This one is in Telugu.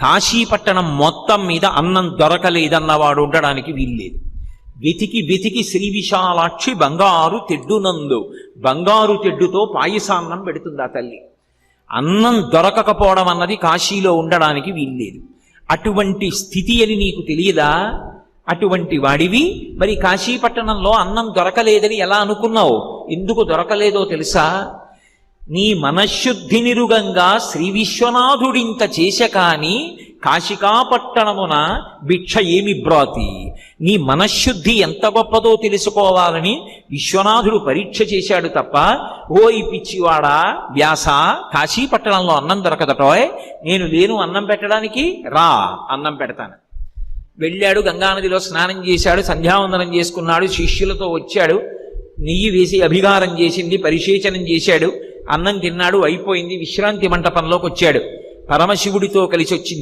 కాశీపట్టణం మొత్తం మీద అన్నం దొరకలేదన్నవాడు ఉండడానికి వీల్లేదు. వెతికి వెతికి శ్రీ విశాలాక్షి బంగారు తెడ్డునందు బంగారు తెడ్డుతో పాయసాన్నం పెడుతుంది ఆ తల్లి? అన్నం దొరకకపోవడం అన్నది కాశీలో ఉండడానికి వీల్లేదు. అటువంటి స్థితి అని నీకు తెలియదా? అటువంటి వాడివి? మరి కాశీపట్టణంలో అన్నం దొరకలేదని ఎలా అనుకున్నావు? ఎందుకు దొరకలేదో తెలుసా? నీ మనశ్శుద్ధి నిరుగంగా శ్రీ విశ్వనాథుడింత చేశ కాని కాశికాపట్టణమున భిక్ష ఏమి బ్రాతి? నీ మనశ్శుద్ధి ఎంత గొప్పదో తెలుసుకోవాలని విశ్వనాథుడు పరీక్ష చేశాడు తప్ప ఓ ఈ పిచ్చివాడా వ్యాస కాశీపట్టణంలో అన్నం దొరకదటోయ్ నేను లేను అన్నం పెట్టడానికి రా అన్నం పెడతాను. వెళ్ళాడు గంగానదిలో స్నానం చేశాడు సంధ్యావందనం చేసుకున్నాడు శిష్యులతో వచ్చాడు నెయ్యి వేసి అభిగారం చేసింది పరిశేచనం చేశాడు అన్నం తిన్నాడు అయిపోయింది. విశ్రాంతి మంటపంలోకి వచ్చాడు. పరమశివుడితో కలిసి వచ్చింది